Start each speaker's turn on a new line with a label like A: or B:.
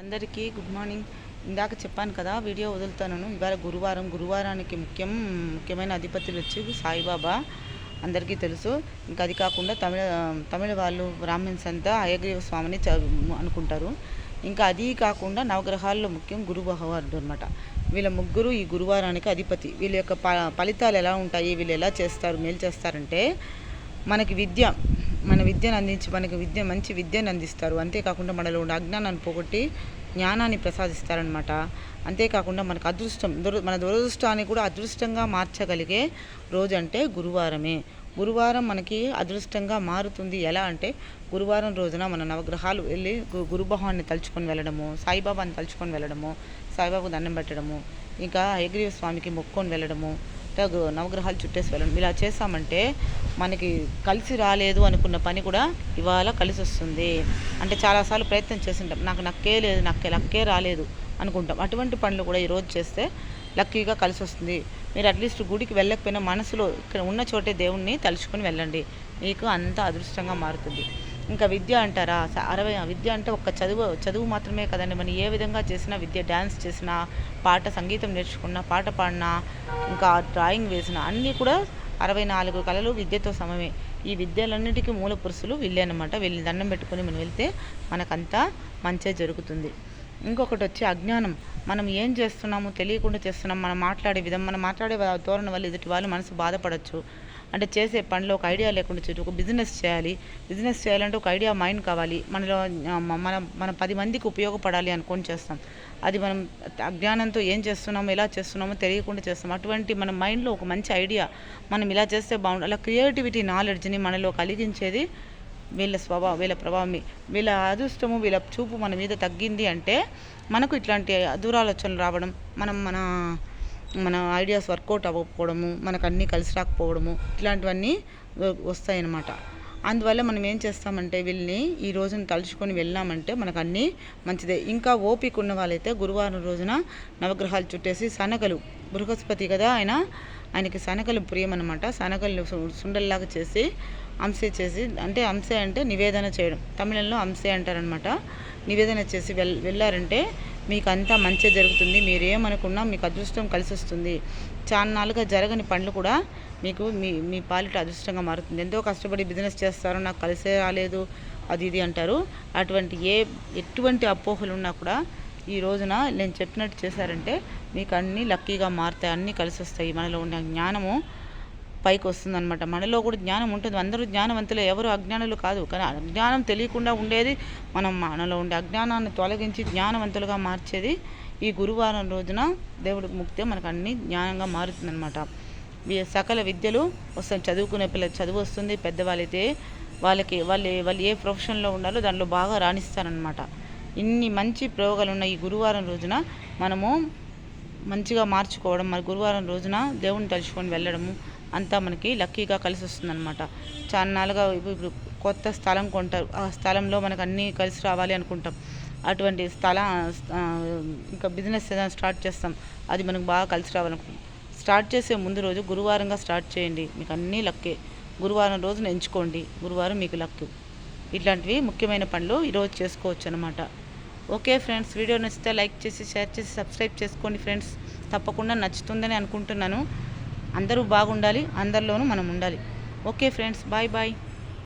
A: అందరికీ good morning. ఇందాక చెప్పాను కదా వీడియో వదులుతాను ఇవాళ గురువారం. గురువారానికి ముఖ్యం ముఖ్యమైన అధిపతులు వచ్చి సాయిబాబా. అందరికీ తెలుసు. ఇంకా అది కాకుండా తమిళ తమిళ వాళ్ళు బ్రాహ్మిన్స్ అంతా అయగ్రీవ స్వామిని అనుకుంటారు. ఇంకా అది కాకుండా నవగ్రహాల్లో ముఖ్యం గురు భగవానుడు అనమాట వీళ్ళ ముగ్గురు ఈ గురువారానికి అధిపతి. వీళ్ళ యొక్క ప ఫలితాలు ఎలా ఉంటాయి? వీళ్ళు ఎలా చేస్తారు? మేలు చేస్తారంటే మనకి విద్య మన విద్యను అందించి మనకి విద్య మంచి విద్యను అందిస్తారు. అంతేకాకుండా మనలో ఉన్న అజ్ఞానాన్ని పోగొట్టి జ్ఞానాన్ని ప్రసాదిస్తారనమాట అంతేకాకుండా మనకు అదృష్టం దుర మన దురదృష్టాన్ని కూడా అదృష్టంగా మార్చగలిగే రోజు అంటే గురువారమే. గురువారం మనకి అదృష్టంగా మారుతుంది. ఎలా అంటే గురువారం రోజున మన నవగ్రహాలు వెళ్ళి గు- గురు తలుచుకొని వెళ్ళడము సాయిబాబాని తలుచుకొని వెళ్ళడము సాయిబాబు దండం పెట్టడము ఇంకా హయగ్రీవ స్వామికి మొక్కొని వెళ్ళడము నవగ్రహాలు చుట్టేసి వెళ్ళడం. ఇలా చేసామంటే మనకి కలిసి రాలేదు అనుకున్న పని కూడా ఇవాళ కలిసి వస్తుంది. అంటే చాలాసార్లు ప్రయత్నం చేసింటాం నాకు నక్కే లేదు నక్కే లక్కే రాలేదు అనుకుంటాం. అటువంటి పనులు కూడా ఈరోజు చేస్తే లక్కీగా కలిసి వస్తుంది. మీరు అట్లీస్ట్ గుడికి వెళ్ళకపోయినా మనసులో ఇక్కడ ఉన్న చోటే దేవుణ్ణి తలుచుకొని వెళ్ళండి. మీకు అంత అదృష్టంగా మారుతుంది. ఇంకా విద్య అంటారా? స- అరవై విద్య అంటే ఒక్క చదువు చదువు మాత్రమే కదండి. మనం ఏ విధంగా చేసినా విద్య డ్యాన్స్ చేసినా పాట సంగీతం నేర్చుకున్నా పాట పాడినా ఇంకా డ్రాయింగ్ వేసినా అన్నీ కూడా అరవై నాలుగు కళలు విద్యతో సమమే. ఈ విద్యలన్నిటికీ మూల పురుషులు వీళ్ళే అనమాట వీళ్ళని దండం పెట్టుకొని మనం వెళ్తే మనకంతా మంచే జరుగుతుంది. ఇంకొకటి వచ్చి అజ్ఞానం. మనం ఏం చేస్తున్నామో తెలియకుండా చేస్తున్నాం. మనం మాట్లాడే విధం మనం మాట్లాడే వా- ధోరణి వల్ల ఎదుటి వాళ్ళు మనసు బాధపడచ్చు. అంటే చేసే పనిలో ఒక ఐడియా లేకుండా చేయడం ఒక బిజినెస్ చేయాలి. బిజినెస్ చేయాలంటే ఒక ఐడియా మైండ్ కావాలి. మనలో మనం మన మన పది మందికి ఉపయోగపడాలి అనుకొని చేస్తాం. అది మనం అజ్ఞానంతో ఏం చేస్తున్నామో ఎలా చేస్తున్నామో తెలియకుండా చేస్తాం. అటువంటి మన మైండ్లో ఒక మంచి ఐడియా మనం ఇలా చేస్తే బాగుంటుంది అలా క్రియేటివిటీ నాలెడ్జ్ని మనలో కలిగించేది వీళ్ళ స్వభావం వీళ్ళ ప్రభావమే. వీళ్ళ అదృష్టము వీళ్ళ చూపు మన మీద తగ్గింది అంటే మనకు ఇట్లాంటి దూరాలోచనలు రావడం మనం మన మన ఐడియాస్ వర్కౌట్ అవ్వకపోవడము మనకు అన్నీ కలిసి రాకపోవడము ఇట్లాంటివన్నీ వస్తాయి వస్తాయన్నమాట. అందువల్ల మనం ఏం చేస్తామంటే వీళ్ళని ఈ రోజున తలుచుకొని వెళ్ళామంటే మనకు అన్నీ మంచిదే. ఇంకా ఓపిక ఉన్న వాళ్ళైతే గురువారం రోజున నవగ్రహాలు చుట్టేసి శనగలు బృహస్పతి కదా ఆయన ఆయనకి శనగలు ప్రియం అనమాట శనగలు సుండల్లాగా చేసి అంశే చేసి అంటే అంశే అంటే నివేదన చేయడం. తమిళంలో అంశే అంటారనమాట నివేదన చేసి వెల్ వెళ్ళారంటే మీకు అంతా మంచి జరుగుతుంది. మీరు ఏమనుకున్నా మీకు అదృష్టం కలిసి వస్తుంది చాన్నాళ్ళుగా జరగని పనులు కూడా మీకు మీ మీ పాలిట అదృష్టంగా మారుతుంది. ఎంతో కష్టపడి బిజినెస్ చేస్తారు నాకు కలిసే రాలేదు అది ఇది అంటారు. అటువంటి ఏ ఎటువంటి అపోహలు ఉన్నా కూడా ఈ రోజున నేను చెప్పినట్టు చేశారంటే మీకు అన్నీ లక్కీగా మారుతాయి అన్నీ కలిసి వస్తాయి మనలో ఉన్న జ్ఞానము పైకి వస్తుంది అనమాట మనలో కూడా జ్ఞానం ఉంటుంది. అందరూ జ్ఞానవంతులు. ఎవరు అజ్ఞానులు కాదు. కానీ అజ్ఞానం తెలియకుండా ఉండేది మనం మనలో ఉండే అజ్ఞానాన్ని తొలగించి జ్ఞానవంతులుగా మార్చేది ఈ గురువారం రోజున దేవుడికి ముక్తే మనకు అన్ని జ్ఞానంగా మారుతుందన్నమాట. సకల విద్యలు వస్తాయి చదువుకునే పిల్ల చదువు వస్తుంది. పెద్దవాళ్ళైతే వాళ్ళకి వాళ్ళు వాళ్ళు ఏ ప్రొఫెషన్లో ఉన్నారో దాంట్లో బాగా రాణిస్తారనమాట ఇన్ని మంచి ప్రయోగాలు ఉన్న ఈ గురువారం రోజున మనము మంచిగా మార్చుకోవడం మరి గురువారం రోజున దేవుని తలుచుకొని వెళ్ళడము అంతా మనకి లక్కీగా కలిసి వస్తుందన్నమాట చాలా ఇప్పుడు ఇప్పుడు కొత్త స్థలం కొంటారు. ఆ స్థలంలో మనకు అన్నీ కలిసి రావాలి అనుకుంటాం. అటువంటి స్థల ఇంకా బిజినెస్ ఏదైనా స్టార్ట్ చేస్తాం. అది మనకు బాగా కలిసి రావాలనుకుంటాం. స్టార్ట్ చేసే ముందు రోజు గురువారంగా స్టార్ట్ చేయండి. మీకు అన్నీ లక్కే. గురువారం రోజున ఎంచుకోండి. గురువారం మీకు లక్కు. ఇట్లాంటివి ముఖ్యమైన పనులు ఈరోజు చేసుకోవచ్చు అనమాట ఓకే ఫ్రెండ్స్ వీడియో నచ్చితే లైక్ చేసి షేర్ చేసి సబ్స్క్రైబ్ చేసుకోండి ఫ్రెండ్స్. తప్పకుండా నచ్చుతుందని అనుకుంటున్నాను. అందరూ బాగుండాలి అందరిలోనూ మనం ఉండాలి. Okay friends bye bye.